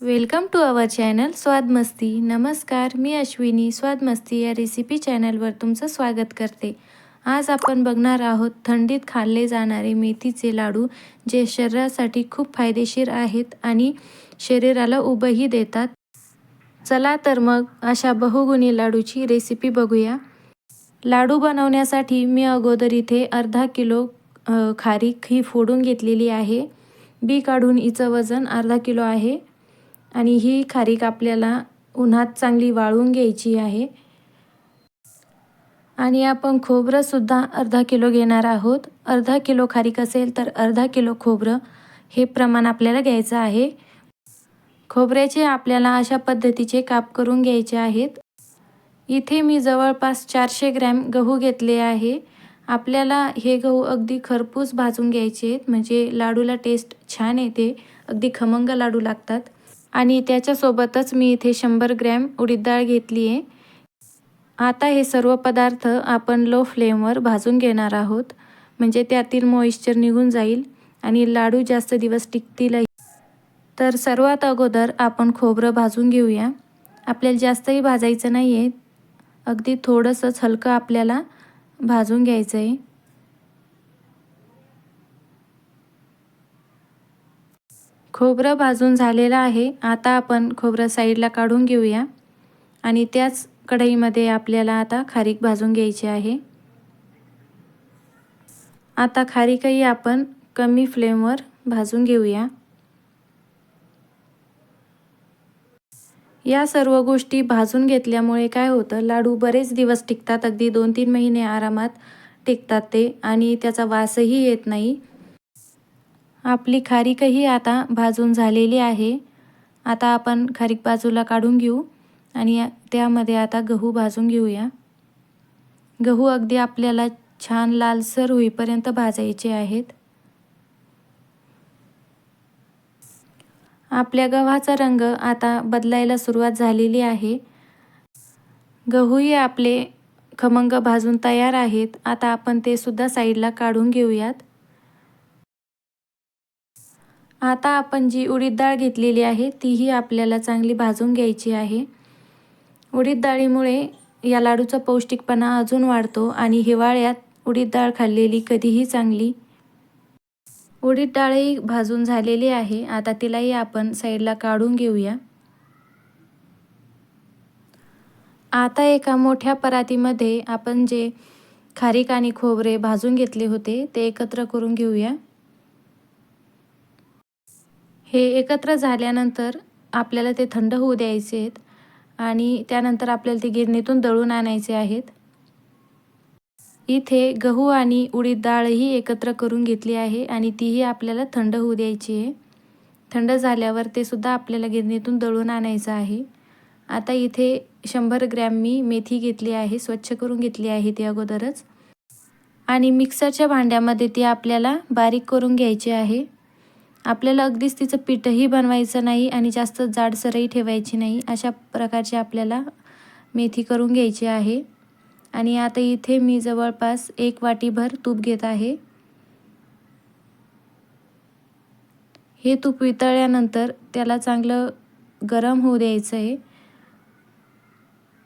Welcome to our channel स्वाद मस्ती. नमस्कार मी अश्विनी. स्वाद मस्ती या रेसिपी चॅनलवर तुमचं स्वागत करते. आज आपण बघणार आहोत थंडीत खाल्ले जाणारे मेथीचे लाडू जे शरीरासाठी खूप फायदेशीर आहेत आणि शरीराला उभंही देतात. चला तर मग अशा बहुगुणी लाडूची रेसिपी बघूया. लाडू बनवण्यासाठी मी अगोदर इथे अर्धा किलो खारीक ही फोडून घेतलेली आहे. बी काढून हिचं वजन अर्धा किलो आहे. आणि ही खारीक आपल्याला उन्हात चांगली वाळवून घ्यायची आहे. आणि आपण खोबरंसुद्धा अर्धा किलो घेणार आहोत. अर्धा किलो खारीक असेल तर अर्धा किलो खोबरं हे प्रमाण आपल्याला घ्यायचं आहे. खोबऱ्याचे आपल्याला अशा पद्धतीचे काप करून घ्यायचे आहेत. इथे मी जवळपास चारशे ग्रॅम गहू घेतले आहे. आपल्याला हे गहू अगदी खरपूस भाजून घ्यायचे आहेत. म्हणजे लाडूला टेस्ट छान येते. अगदी खमंग लाडू लागतात. आणि त्याच्यासोबतच मी इथे शंभर ग्रॅम उडीद डाळ घेतली आहे. आता हे सर्व पदार्थ आपण लो फ्लेमवर भाजून घेणार आहोत. म्हणजे त्यातील मॉइश्चर निघून जाईल आणि लाडू जास्त दिवस टिकतीलही तर सर्वात अगोदर आपण खोबरं भाजून घेऊया. आपल्याला जास्तही भाजायचं नाही आहे अगदी थोडंसंच हलकं आपल्याला भाजून घ्यायचं आहे खोबरं भाजून झालेलं आहे. आता आपण खोबरं साईडला काढून घेऊया. आणि त्याच कढईमध्ये आपल्याला आता खारीक भाजून घ्यायची आहे. आता खारीकही आपण कमी फ्लेमवर भाजून घेऊया. या सर्व गोष्टी भाजून घेतल्यामुळे काय होतं लाडू बरेच दिवस टिकतात. अगदी दोन तीन महिने आरामात टिकतात ते. आणि त्याचा वासही येत नाही. आपली खारीकही आता भाजून झालेली आहे. आता आपण खारीक बाजूला काढून घेऊ आणि त्यामध्ये आता गहू भाजून घेऊया. गहू अगदी आपल्याला छान लालसर होईपर्यंत भाजायचे आहेत. आपल्या गव्हाचा रंग आता बदलायला सुरुवात झालेली आहे. गहूही आपले खमंग भाजून तयार आहेत. आता आपण ते सुद्धा साईडला काढून घेऊयात. आता आपण जी उडीद डाळ घेतलेली आहे तीही आपल्याला चांगली भाजून घ्यायची आहे. उडीद डाळीमुळे या लाडूचा पौष्टिकपणा अजून वाढतो आणि हिवाळ्यात उडीद डाळ खाल्लेली कधीही चांगली उडीद डाळही भाजून झालेली आहे. आता तिलाही आपण साईडला काढून घेऊया. आता एका मोठ्या परातीमध्ये आपण जे खारीक आणि खोबरे भाजून घेतले होते ते एकत्र करून घेऊया. हे एकत्र झाल्यानंतर आपल्याला ते थंड होऊ द्यायचे आहेत आणि त्यानंतर आपल्याला ते गिरणीतून दळून आणायचे आहेत. इथे गहू आणि उडीद डाळही एकत्र करून घेतली आहे आणि तीही आपल्याला थंड होऊ द्यायची आहे. थंड झाल्यावर ते सुद्धा आपल्याला गिरणीतून दळून आणायचं आहे. आता इथे शंभर ग्रॅम मी मेथी घेतली आहे स्वच्छ करून घेतली आहे ती अगोदरच. आणि मिक्सरच्या भांड्यामध्ये ती आपल्याला बारीक करून घ्यायची आहे. आपल्याला अगदीच तिचं पीठही बनवायचं नाही आणि जास्त जाडसरही ठेवायची नाही अशा प्रकारची आपल्याला मेथी करून घ्यायची आहे. आणि आता इथे मी जवळपास एक वाटीभर तूप घेत आहे. हे तूप वितळल्यानंतर त्याला चांगलं गरम होऊ द्यायचं आहे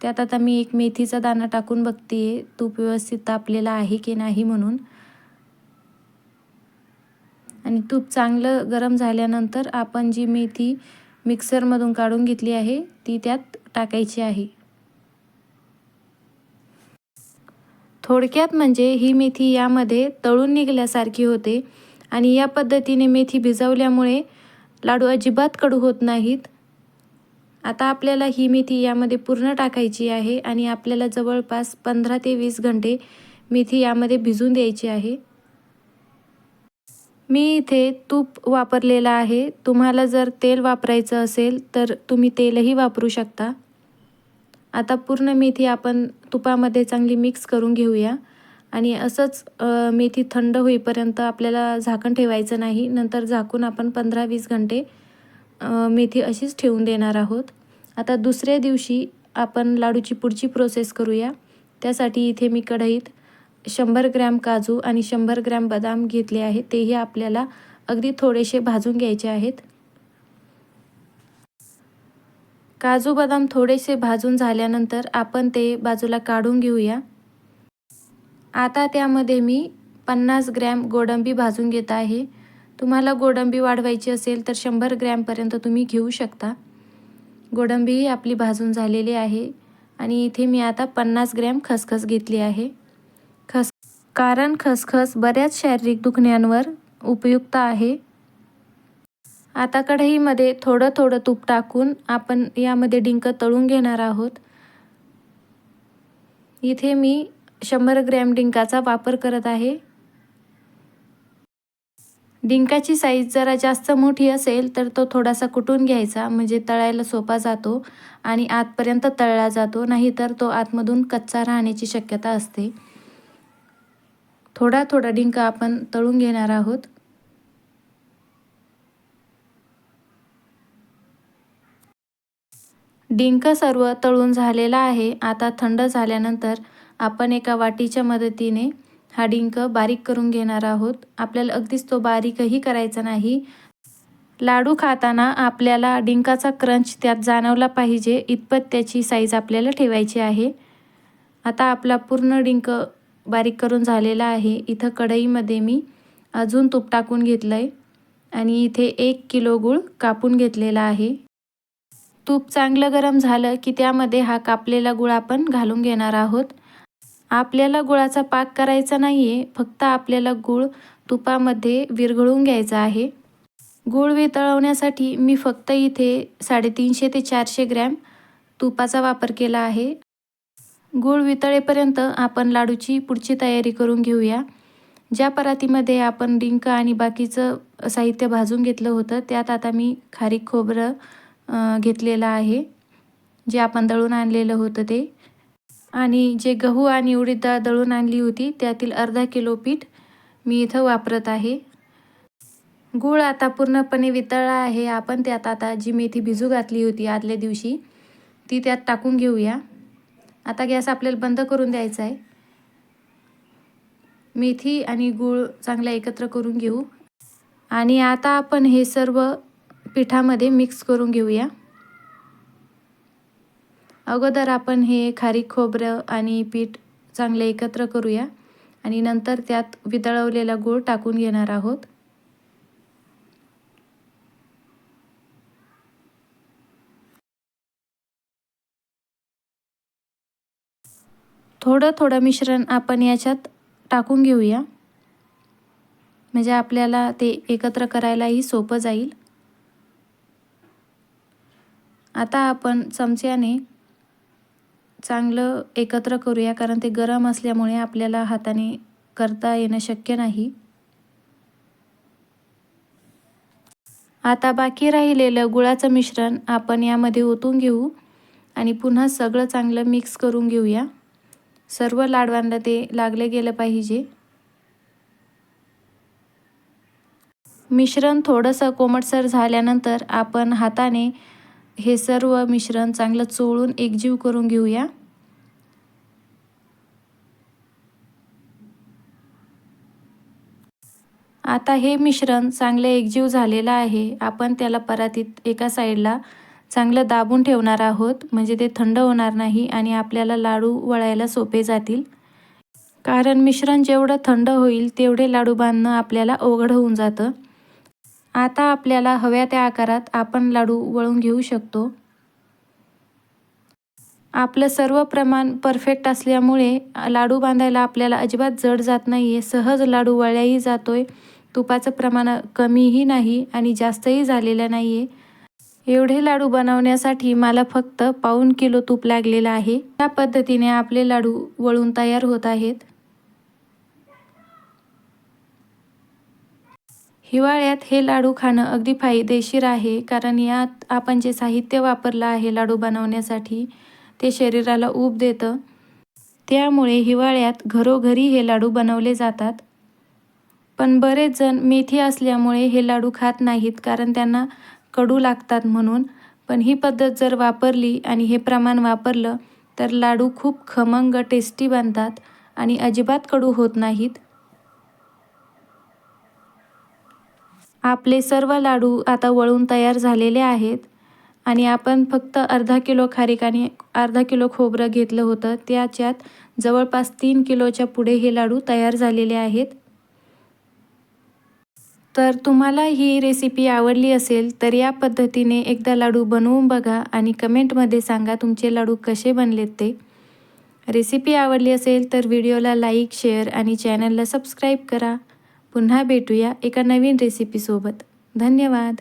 त्यात आता मी एक मेथीचा दाणा टाकून बघते तूप व्यवस्थित तापलेला आहे की नाही म्हणून. आणि तूप चांगलं गरम झाल्यानंतर आपण जी मेथी मिक्सरमधून काढून घेतली आहे ती त्यात टाकायची आहे. थोडक्यात म्हणजे ही मेथी यामध्ये तळून निघाल्यासारखी होते आणि या पद्धतीने मेथी भिजवल्यामुळे लाडू अजिबात कडू होत नाहीत. आता आपल्याला ही मेथी यामध्ये पूर्ण टाकायची आहे आणि आपल्याला जवळपास पंधरा ते वीस घंटे मेथी यामध्ये भिजून द्यायची आहे. मी इथे तूप वापरलेलं आहे. तुम्हाला जर तेल वापरायचं असेल तर तुम्ही तेलही वापरू शकता. आता पूर्ण मेथी आपण तुपामध्ये चांगली मिक्स करून घेऊया. आणि असंच मेथी थंड होईपर्यंत आपल्याला झाकण ठेवायचं नाही. नंतर झाकून आपण पंधरा वीस घंटे मेथी अशीच ठेवून देणार आहोत. आता दुसऱ्या दिवशी आपण लाडूची पुढची प्रोसेस करूया. त्यासाठी इथे मी कढईत शंभर ग्रॅम काजू आणि शंभर ग्रॅम बदाम घेतले आहे तेही आपल्याला अगदी थोडेसे भाजून घ्यायचे आहेत. काजू बदाम थोडेसे भाजून झाल्यानंतर आपण ते बाजूला काढून घेऊया. आता त्यामध्ये मी पन्नास ग्रॅम गोडंबी भाजून घेत आहे. तुम्हाला गोडंबी वाढवायची असेल तर शंभर ग्रॅमपर्यंत तुम्ही घेऊ शकता. गोडंबीही आपली भाजून झालेली आहे. आणि इथे मी आता पन्नास ग्रॅम खसखस घेतली आहे. कारण खसखस बऱ्याच शारीरिक दुखण्यांवर उपयुक्त आहे. आता कढईमध्ये थोडं थोडं तूप टाकून आपण यामध्ये डिंक तळून घेणार आहोत. इथे मी शंभर ग्रॅम डिंकाचा वापर करत आहे. डिंकाची साईज जरा जास्त मोठी असेल तर तो थोडासा कुटून घ्यायचा म्हणजे तळायला सोपा जातो आणि आतपर्यंत तळला जातो नाहीतर तो आतमधून कच्चा राहण्याची शक्यता असते. थोडा थोडा डिंक आपण तळून घेणार आहोत. डिंक सर्व तळून झालेला आहे. आता थंड झाल्यानंतर आपण एका वाटीच्या मदतीने हा डिंक बारीक करून घेणार आहोत. आपल्याला अगदीच तो बारीकही करायचा नाही. लाडू खाताना आपल्याला डिंकाचा क्रंच त्यात जाणवला पाहिजे. इतपत त्याची साईज आपल्याला ठेवायची आहे. आता आपला पूर्ण डिंक बारीक करून झालेला आहे. इथं कढईमध्ये मी अजून तूप टाकून घेतलं आहे आणि इथे एक किलो गूळ कापून घेतलेला आहे. तूप चांगलं गरम झालं की त्यामध्ये हा कापलेला गुळ आपण घालून घेणार आहोत. आपल्याला गुळाचा पाक करायचा नाही आहे फक्त आपल्याला गूळ तुपामध्ये विरघळून घ्यायचा आहे. गूळ वितळवण्यासाठी मी फक्त इथे साडेतीनशे ते चारशे ग्रॅम तुपाचा वापर केला आहे. गूळ वितळेपर्यंत आपण लाडूची पुढची तयारी करून घेऊया. ज्या परातीमध्ये आपण डिंक आणि बाकीचं साहित्य भाजून घेतलं होतं त्यात आता मी खारीक खोबरं घेतलेलं आहे. जे आपण दळून आणलेलं होतं ते. आणि जे गहू आणि उडीद डाळ दळून आणली होती त्यातील अर्धा किलो पीठ मी इथं वापरत आहे. गूळ आता पूर्णपणे वितळला आहे. आपण त्यात आता जी मेथी भिजू घातली होती आदल्या दिवशी ती त्यात टाकून घेऊया. आता गॅस आपल्याला बंद करून द्यायचा आहे. मेथी आणि गूळ चांगला एकत्र करून घेऊ. आणि आता आपण हे सर्व पिठामध्ये मिक्स करून घेऊया. अगोदर आपण हे खारीक खोबरं आणि पीठ चांगले एकत्र करूया. आणि नंतर त्यात वितळवलेला गूळ टाकून घेणार आहोत. थोडं थोडं मिश्रण आपण याच्यात टाकून घेऊया. म्हणजे आपल्याला ते एकत्र करायलाही सोपं जाईल. आता आपण चमच्याने चांगलं एकत्र करूया कारण ते गरम असल्यामुळे आपल्याला हाताने करता येणं शक्य नाही. आता बाकी राहिलेलं गुळाचं मिश्रण आपण यामध्ये ओतून घेऊ आणि पुन्हा सगळं चांगलं मिक्स करून घेऊया. सर्व लाडवांना ते लागले गेलं पाहिजे. मिश्रण थोडंसं कोमटसर झाल्यानंतर आपण हाताने हे सर्व मिश्रण चांगलं चोळून एकजीव करून घेऊया. आता हे मिश्रण चांगलं एकजीव झालेलं आहे. आपण त्याला परातीत एका साईडला चांगलं दाबून ठेवणार आहोत म्हणजे ते थंड होणार नाही आणि आपल्याला लाडू वळायला सोपे जातील. कारण मिश्रण जेवढं थंड होईल तेवढे लाडू बांधणं आपल्याला अवघड होऊन जातं. आता आपल्याला हव्या त्या आकारात आपण लाडू वळून घेऊ शकतो. आपलं सर्व प्रमाण परफेक्ट असल्यामुळे लाडू बांधायला आपल्याला अजिबात जड जात नाही आहे सहज लाडू वळ्याही जातो आहे तुपाचं प्रमाण कमीही नाही आणि जास्तही झालेलं नाही आहे एवढे लाडू बनवण्यासाठी मला फक्त पाऊन किलो तूप लागलेलं आहे. या पद्धतीने आपले लाडू वळून तयार होत आहेत. हिवाळ्यात हे लाडू खाणं अगदी फायदेशीर आहे कारण यात आपण जे साहित्य वापरलं आहे लाडू बनवण्यासाठी ते शरीराला ऊब देतं. त्यामुळे हिवाळ्यात घरोघरी हे लाडू बनवले जातात. पण बरेच जण मेथी असल्यामुळे हे लाडू खात नाहीत कारण त्यांना कडू लागतात म्हणून. पण ही पद्धत जर वापरली आणि हे प्रमाण वापरलं तर लाडू खूप खमंग टेस्टी बनतात आणि अजिबात कडू होत नाहीत. आपले सर्व लाडू आता वळून तयार झालेले आहेत आणि आपण फक्त अर्धा किलो खारीक आणि अर्धा किलो खोबरं घेतलं होतं. त्याच्यात जवळपास तीन किलोच्या पुढे हे लाडू तयार झालेले आहेत. तर तुम्हाला ही रेसिपी आवडली असेल तर या पद्धतीने एकदा लाडू बनवून बघा आणि कमेंटमध्ये सांगा तुमचे लाडू कसे बनलेत ते. रेसिपी आवडली असेल तर व्हिडिओला लाईक शेअर आणि चॅनलला सबस्क्राईब करा. पुन्हा भेटूया एका नवीन रेसिपीसोबत धन्यवाद.